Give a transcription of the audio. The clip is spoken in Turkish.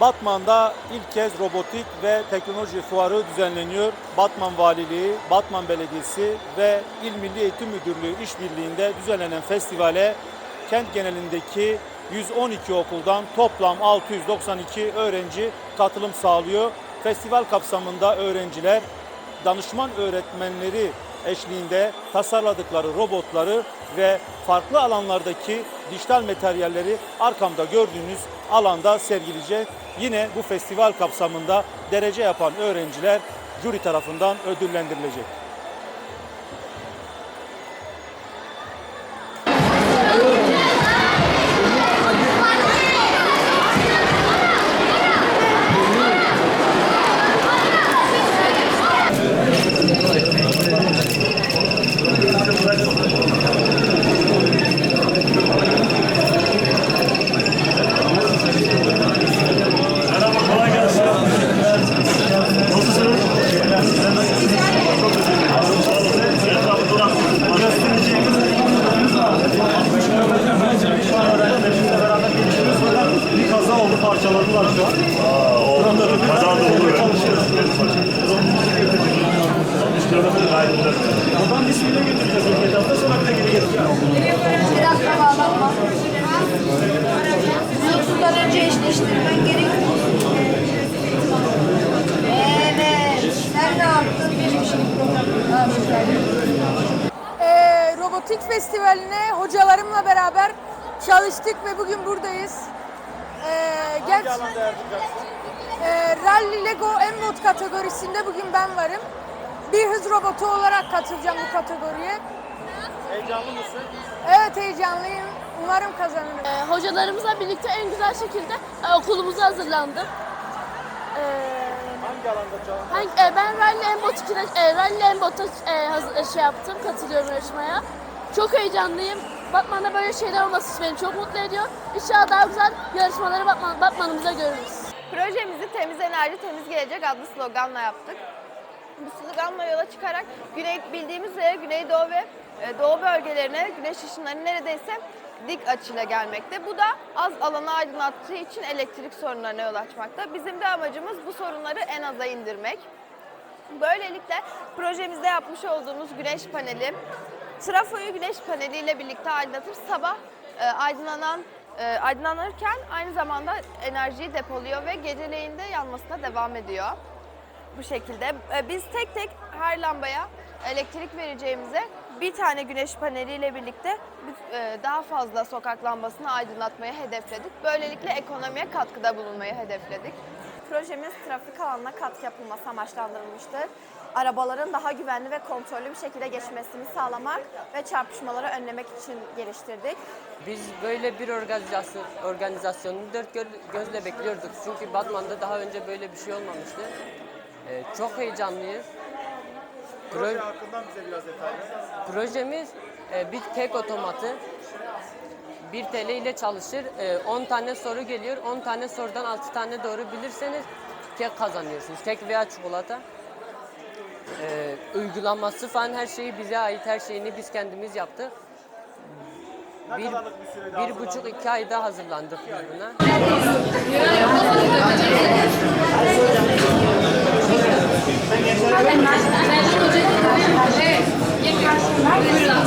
Batman'da ilk kez robotik ve teknoloji fuarı düzenleniyor. Batman Valiliği, Batman Belediyesi ve İl Milli Eğitim Müdürlüğü işbirliğinde düzenlenen festivale kent genelindeki 112 okuldan toplam 692 öğrenci katılım sağlıyor. Festival kapsamında öğrenciler danışman öğretmenleri eşliğinde tasarladıkları robotları ve farklı alanlardaki dijital materyalleri arkamda gördüğünüz alanda sergileyecek. Yine bu festival kapsamında derece yapan öğrenciler jüri tarafından ödüllendirilecek. Oradan ismini götüreceğiz ilk etapta sonra bir de geri getireceğiz. Biraz da bağlanma. Yoksuldan önce eşleştirmen gerekiyor. Evet. Sen ne yaptın? Benim şey programı. Ee, robotik festivaline hocalarımla beraber çalıştık ve bugün buradayız. Ee, genç, e, Rally Lego Embot kategorisinde bugün ben varım. Bir hız robotu olarak katılacağım bu kategoriye. Heyecanlı mısın? Evet heyecanlıyım. Umarım kazanırım. Ee, hocalarımızla birlikte en güzel şekilde e, okulumuza hazırlandım. Ee, Hangi alanda çalıştın? hangi- e, ben Rally Embot 2'de, e, Rally Embot'a e, haz- e, şey yaptım, katılıyorum yarışmaya. Çok heyecanlıyım. Batman'da böyle şeyler olması beni çok mutlu ediyor. İnşallah daha güzel yarışmaları Batman, Batman'ımıza görürüz. Projemizi Temiz Enerji Temiz Gelecek adlı sloganla yaptık. Bu sloganla yola çıkarak güney, bildiğimiz üzere Güneydoğu ve e, Doğu bölgelerine güneş ışınları neredeyse dik açıyla gelmekte. Bu da az alanı aydınlattığı için elektrik sorunlarına yol açmakta. Bizim de amacımız bu sorunları en aza indirmek. Böylelikle projemizde yapmış olduğumuz güneş paneli, trafoyu güneş paneliyle birlikte aydınlatır. Sabah e, aydınlanan e, aydınlanırken aynı zamanda enerjiyi depoluyor ve geceleyin de yanmasına devam ediyor. Bu şekilde E, biz tek tek her lambaya elektrik vereceğimize bir tane güneş paneliyle birlikte e, daha fazla sokak lambasını aydınlatmayı hedefledik. Böylelikle ekonomiye katkıda bulunmayı hedefledik. Projemiz trafik alanına katkı yapılması amaçlandırılmıştır. Arabaların daha güvenli ve kontrollü bir şekilde geçmesini sağlamak ve çarpışmaları önlemek için geliştirdik. Biz böyle bir organizasyon, organizasyonu dört gö- gözle bekliyorduk. Çünkü Batman'da daha önce böyle bir şey olmamıştı. Ee, çok heyecanlıyız. Proje Pro- hakkından bize biraz detay ver. projemiz e, bir kek otomatı. 1 TL ile çalışır. E, 10 tane soru geliyor. 10 tane sorudan 6 tane doğru bilirseniz kek kazanıyorsunuz. Kek veya çikolata. E, uygulaması falan her şeyi bize ait. Her şeyini biz kendimiz yaptık. Ne Bir, bir bir buçuk iki ayda hazırlandık biz Buyurun.